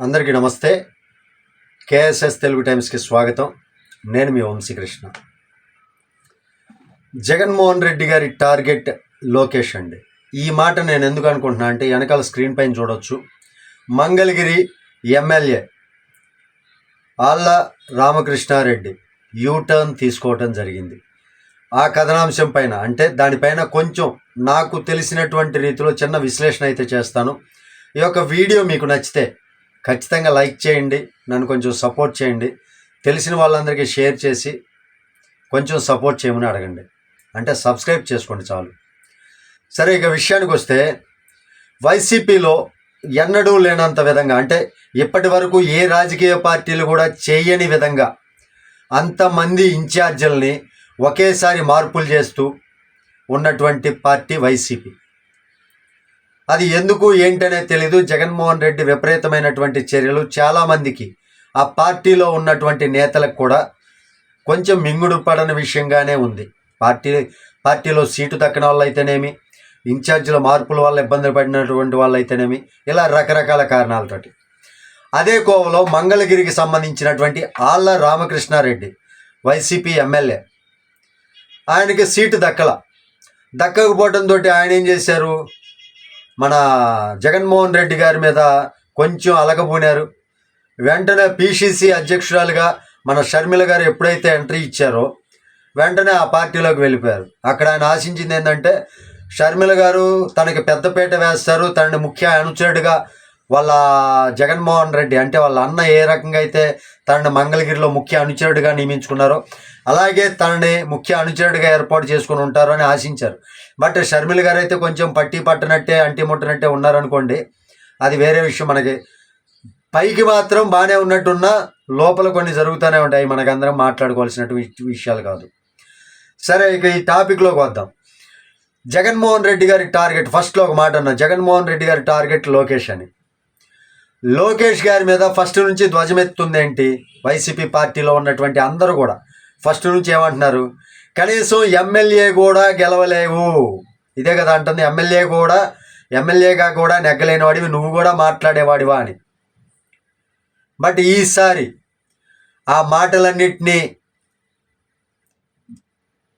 అందరికీ నమస్తే. కేఎస్ఎస్ తెలుగు టైమ్స్కి స్వాగతం. నేను మీ వంశీకృష్ణ. జగన్మోహన్ రెడ్డి గారి టార్గెట్ లోకేష్ అండి. ఈ మాట నేను ఎందుకు అనుకుంటున్నా అంటే వెనకాల స్క్రీన్ పైన చూడొచ్చు. మంగళగిరి ఎమ్మెల్యే ఆళ్ళ రామకృష్ణారెడ్డి యూటర్న్ తీసుకోవటం జరిగింది. ఆ కథనాంశం పైన అంటే దానిపైన కొంచెం నాకు తెలిసినటువంటి రీతిలో చిన్న విశ్లేషణ అయితే చేస్తాను. ఈ యొక్క వీడియో మీకు నచ్చితే ఖచ్చితంగా లైక్ చేయండి నన్ను కొంచెం సపోర్ట్ చేయండి. తెలిసిన వాళ్ళందరికీ షేర్ చేసి కొంచెం సపోర్ట్ చేయమని అడగండి. అంటే సబ్స్క్రైబ్ చేసుకోండి చాలు. సరే ఇక విషయానికి వస్తే వైసీపీలో ఎన్నడూ లేనంత విధంగా అంటే ఇప్పటి వరకు ఏ రాజకీయ పార్టీలు కూడా చేయని విధంగా అంతమంది ఇన్ఛార్జీలని ఒకేసారి మార్పులు చేస్తూ ఉన్నటువంటి పార్టీ వైసీపీ. అది ఎందుకు ఏంటనే తెలీదు. జగన్మోహన్ రెడ్డి విపరీతమైనటువంటి చర్యలు చాలామందికి ఆ పార్టీలో ఉన్నటువంటి నేతలకు కూడా కొంచెం మింగుడు పడని విషయంగానే ఉంది. పార్టీ పార్టీలో సీటు దక్కని వాళ్ళు అయితేనేమి ఇన్ఛార్జీల మార్పుల వల్ల ఇబ్బందులు పడినటువంటి వాళ్ళు అయితేనేమి ఇలా రకరకాల కారణాలతోటి. అదే కోవలో మంగళగిరికి సంబంధించినటువంటి ఆళ్ళ రామకృష్ణారెడ్డి వైసీపీ ఎమ్మెల్యే. ఆయనకి సీటు దక్కల. దక్కకపోవడంతో ఆయన ఏం చేశారు? మన జగన్మోహన్ రెడ్డి గారి మీద కొంచెం అలగబూనారు. వెంటనే పిసిసి అధ్యక్షురాలుగా మన షర్మిల గారు ఎప్పుడైతే ఎంట్రీ ఇచ్చారో వెంటనే ఆ పార్టీలోకి వెళ్ళిపోయారు. అక్కడ ఆయన ఆశించింది ఏంటంటే షర్మిల గారు తనకి పెద్దపీట వేస్తారు తనని ముఖ్య అనుచరుడిగా వాళ్ళ జగన్మోహన్ రెడ్డి అంటే వాళ్ళ అన్న ఏ రకంగా అయితే తనని మంగళగిరిలో ముఖ్య అనుచరుడిగా నియమించుకున్నారో అలాగే తనని ముఖ్య అనుచరుడిగా ఏర్పాటు చేసుకుని ఉంటారు అని ఆశించారు. బట్ షర్మిల గారు అయితే కొంచెం పట్టి పట్టనట్టే అంటి ముట్టనట్టే ఉన్నారనుకోండి అది వేరే విషయం మనకి. పైకి మాత్రం బాగానే ఉన్నట్టున్నా లోపల కొన్ని జరుగుతూనే ఉంటాయి మనకందరం మాట్లాడుకోవాల్సినటువంటి విషయాలు కాదు. సరే ఇక ఈ టాపిక్లోకి వద్దాం. జగన్మోహన్ రెడ్డి గారి టార్గెట్ ఫస్ట్లో ఒక మాట అన్నా జగన్మోహన్ రెడ్డి గారి టార్గెట్ లోకేష్ అని. లోకేష్ గారి మీద ఫస్ట్ నుంచి ధ్వజమెత్తుంది ఏంటి వైసీపీ పార్టీలో ఉన్నటువంటి అందరూ కూడా ఫస్ట్ నుంచి ఏమంటున్నారు? కనీసం ఎమ్మెల్యే కూడా గెలవలేవు. ఇదే కదా అంటుంది. ఎమ్మెల్యే కూడా ఎమ్మెల్యేగా కూడా నెగ్గలేని వాడివి నువ్వు కూడా మాట్లాడేవాడివా అని. బట్ ఈసారి ఆ మాటలన్నిటినీ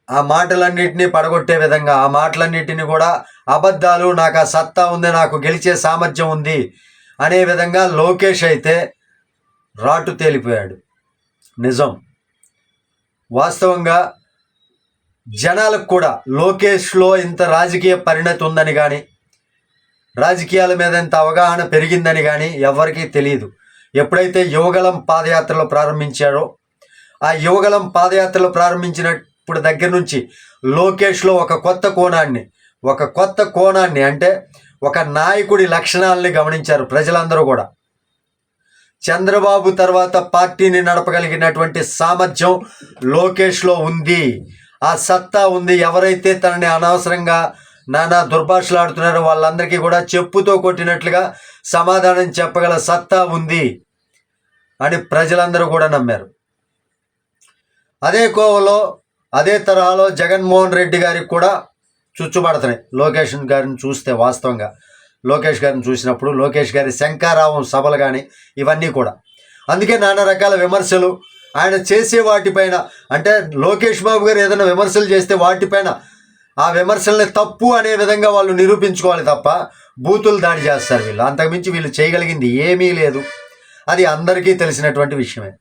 ఆ మాటలన్నిటినీ పడగొట్టే విధంగా ఆ మాటలన్నిటిని కూడా అబద్ధాలు నాకు ఆ సత్తా ఉంది నాకు గెలిచే సామర్థ్యం ఉంది అనే విధంగా లోకేష్ అయితే రాటు తేలిపోయాడు. నిజం. వాస్తవంగా జనాలకు కూడా లోకేష్లో ఇంత రాజకీయ పరిణతి ఉందని కానీ రాజకీయాల మీద ఇంత అవగాహన పెరిగిందని కానీ ఎవరికీ తెలియదు. ఎప్పుడైతే యువగలం పాదయాత్రలో ప్రారంభించారో ఆ యువగలం పాదయాత్రలో ప్రారంభించినప్పుడు దగ్గర నుంచి లోకేష్లో ఒక కొత్త కోణాన్ని ఒక కొత్త కోణాన్ని అంటే ఒక నాయకుడి లక్షణాలని గమనించారు ప్రజలందరూ కూడా. చంద్రబాబు తర్వాత పార్టీని నడపగలిగినటువంటి సామర్థ్యం లోకేష్లో ఉంది. ఆ సత్తా ఉంది. ఎవరైతే తనని అనవసరంగా నానా దుర్భాషలాడుతున్నారో వాళ్ళందరికీ కూడా చెప్పుతో కొట్టినట్లుగా సమాధానం చెప్పగల సత్తా ఉంది అని ప్రజలందరూ కూడా నమ్మారు. అదే కోవలో అదే తరహాలో జగన్మోహన్ రెడ్డి గారికి కూడా చుచ్చుబడుతున్నాయి లోకేష్ గారిని చూస్తే వాస్తవంగా. లోకేష్ గారిని చూసినప్పుడు లోకేష్ గారి శంకారావం సభలు కానీ ఇవన్నీ కూడా. అందుకే నానా రకాల విమర్శలు ఆయన చేసే వాటిపైన అంటే లోకేష్ బాబు గారు ఏదైనా విమర్శలు చేస్తే వాటిపైన ఆ విమర్శల్ని తప్పు అనే విధంగా వాళ్ళు నిరూపించుకోవాలి తప్ప బూతులు దాడి చేస్తారు వీళ్ళు. అంతకుమించి వీళ్ళు చేయగలిగింది ఏమీ లేదు. అది అందరికీ తెలిసినటువంటి విషయమే.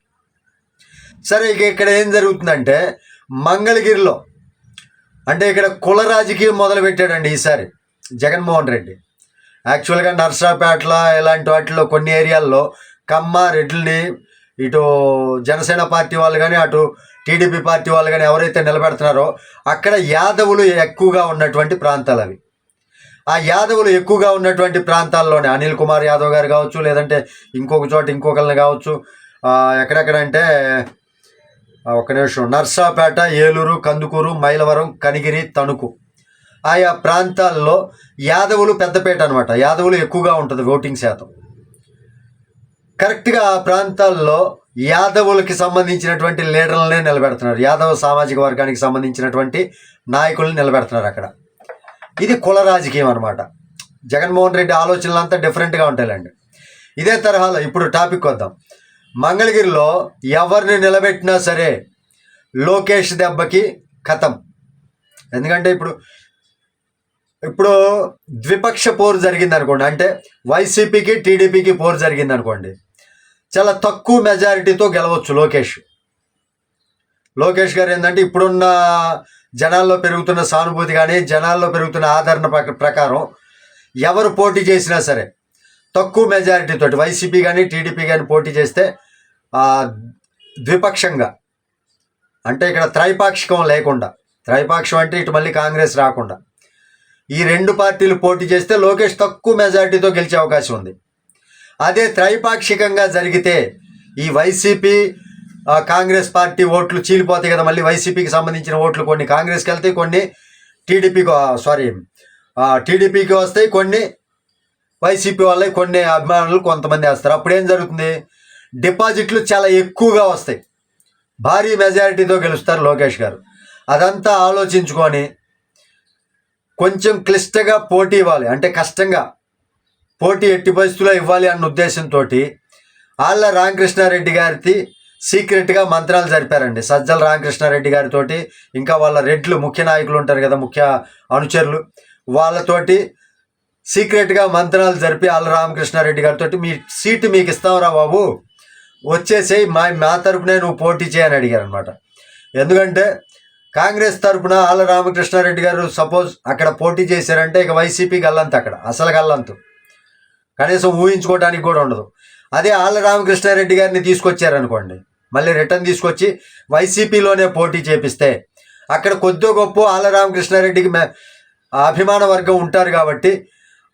సరే ఇక ఇక్కడ ఏం జరుగుతుందంటే మంగళగిరిలో అంటే ఇక్కడ కుల రాజకీయం మొదలు పెట్టాడండి ఈసారి జగన్మోహన్ రెడ్డి. యాక్చువల్గా నర్సరాపేటలో ఇలాంటి వాటిలో కొన్ని ఏరియాల్లో కమ్మ రెడ్లని ఇటు జనసేన పార్టీ వాళ్ళు కానీ అటు టీడీపీ పార్టీ వాళ్ళు కానీ ఎవరైతే నిలబెడుతున్నారో అక్కడ యాదవులు ఎక్కువగా ఉన్నటువంటి ప్రాంతాలు అవి. ఆ యాదవులు ఎక్కువగా ఉన్నటువంటి ప్రాంతాల్లోనే అనిల్ కుమార్ యాదవ్ గారు కావచ్చు లేదంటే ఇంకొక చోట ఇంకొకరిని కావచ్చు ఎక్కడెక్కడ ఎక్కడెక్కడంటే ఒక ఒక్క నిమిషం. నర్సాపేట ఏలూరు కందుకూరు మైలవరం కనిగిరి తణుకు. ఆయా ప్రాంతాల్లో యాదవులు పెద్దపేట అనమాట యాదవులు ఎక్కువగా ఉంటుంది ఓటింగ్ శాతం. కరెక్ట్గా ఆ ప్రాంతాల్లో యాదవులకి సంబంధించినటువంటి లీడర్లనే నిలబెడుతున్నారు. యాదవ సామాజిక వర్గానికి సంబంధించినటువంటి నాయకుల్ని నిలబెడుతున్నారు అక్కడ. ఇది కుల రాజకీయం అనమాట జగన్మోహన్ రెడ్డి ఆలోచనలు అంతా డిఫరెంట్గా ఉంటాయండి ఇదే తరహాలో ఇప్పుడు టాపిక్ వద్దాం మంగళగిరిలో ఎవరిని నిలబెట్టినా సరే లోకేష్ దెబ్బకి కథం ఎందుకంటే ఇప్పుడు ఇప్పుడు ద్విపక్ష పోరు జరిగింది అనుకోండి అంటే వైసీపీకి టీడీపీకి పోరు జరిగింది అనుకోండి చాలా తక్కువ మెజారిటీతో గెలవచ్చు లోకేష్. లోకేష్ గారు ఏంటంటే ఇప్పుడున్న జనాల్లో పెరుగుతున్న సానుభూతి కానీ జనాల్లో పెరుగుతున్న ఆదరణ ప్రకారం ఎవరు పోటీ చేసినా సరే తక్కువ మెజారిటీతో వైసీపీ కానీ టీడీపీ కానీ పోటీ చేస్తే ద్విపక్షంగా. అంటే ఇక్కడ త్రైపాక్షికం లేకుండా. త్రైపాక్షం అంటే ఇటు మళ్ళీ కాంగ్రెస్ రాకుండా. ఈ రెండు పార్టీలు పోటీ చేస్తే లోకేష్ తక్కువ మెజారిటీతో గెలిచే అవకాశం ఉంది. అదే త్రైపాక్షికంగా జరిగితే ఈ వైసీపీ కాంగ్రెస్ పార్టీ ఓట్లు చీలిపోతాయి కదా మళ్ళీ వైసీపీకి సంబంధించిన ఓట్లు కొన్ని కాంగ్రెస్కి వెళ్తాయి కొన్ని టీడీపీకి సారీ టీడీపీకి వస్తాయి కొన్ని వైసీపీ వాళ్ళే కొన్ని అభిమానులు కొంతమంది వేస్తారు. అప్పుడు ఏం జరుగుతుంది? డిపాజిట్లు చాలా ఎక్కువగా వస్తాయి. భారీ మెజారిటీతో గెలుస్తారు లోకేష్ గారు. అదంతా ఆలోచించుకొని కొంచెం క్లిష్టంగా పోటీ ఇవ్వాలి. అంటే కష్టంగా పోటీ ఎట్టి పరిస్థితుల్లో ఇవ్వాలి అన్న ఉద్దేశంతో ఆళ్ళ రామకృష్ణారెడ్డి గారికి సీక్రెట్గా మంత్రాలు జరిపారండి. సజ్జల రామకృష్ణారెడ్డి గారితో ఇంకా వాళ్ళ రెడ్లు ముఖ్య నాయకులు ఉంటారు కదా ముఖ్య అనుచరులు. వాళ్ళతోటి సీక్రెట్గా మంత్రాలు జరిపి ఆళ్ళ రామకృష్ణారెడ్డి గారితో మీ సీటు మీకు ఇస్తాంరా బాబు. వచ్చేసేయి మా మా తరపునే నువ్వు పోటీ చేయని అడిగారు అనమాట ఎందుకంటే కాంగ్రెస్ తరపున ఆళ్ళ రామకృష్ణారెడ్డి గారు సపోజ్ అక్కడ పోటీ చేశారంటే ఇక వైసీపీ గల్లంతు అక్కడ అసలు గల్లంతు. కనీసం ఊహించుకోవడానికి కూడా ఉండదు. అదే ఆళ్ళ రామకృష్ణారెడ్డి గారిని తీసుకొచ్చారనుకోండి మళ్ళీ రిటర్న్ తీసుకొచ్చి వైసీపీలోనే పోటీ చేపిస్తే అక్కడ కొద్దో గొప్ప ఆళ్ళ రామకృష్ణారెడ్డికి అభిమాన వర్గం ఉంటారు కాబట్టి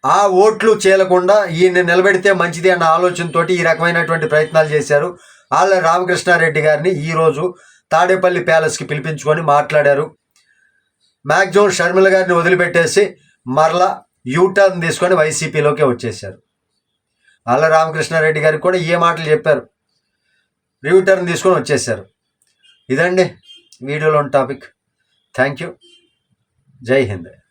ఆ ఓట్లు చేయకుండా ఈయన నిలబెడితే మంచిది అన్న ఆలోచనతో ఈ రకమైనటువంటి ప్రయత్నాలు చేశారు. ఆళ్ళ రామకృష్ణారెడ్డి గారిని ఈరోజు తాడేపల్లి ప్యాలెస్కి పిలిపించుకొని మాట్లాడారు. మ్యాక్సిమం షర్మిల గారిని వదిలిపెట్టేసి మరలా యూటర్న్ తీసుకొని వైసీపీలోకి వచ్చేసారు ఆళ్ళ రామకృష్ణారెడ్డి గారికి కూడా ఏ మాటలు చెప్పారు? యూటర్న్ తీసుకొని వచ్చేసారు ఇదండి వీడియోలోని టాపిక్. Thank you. జై హింద్.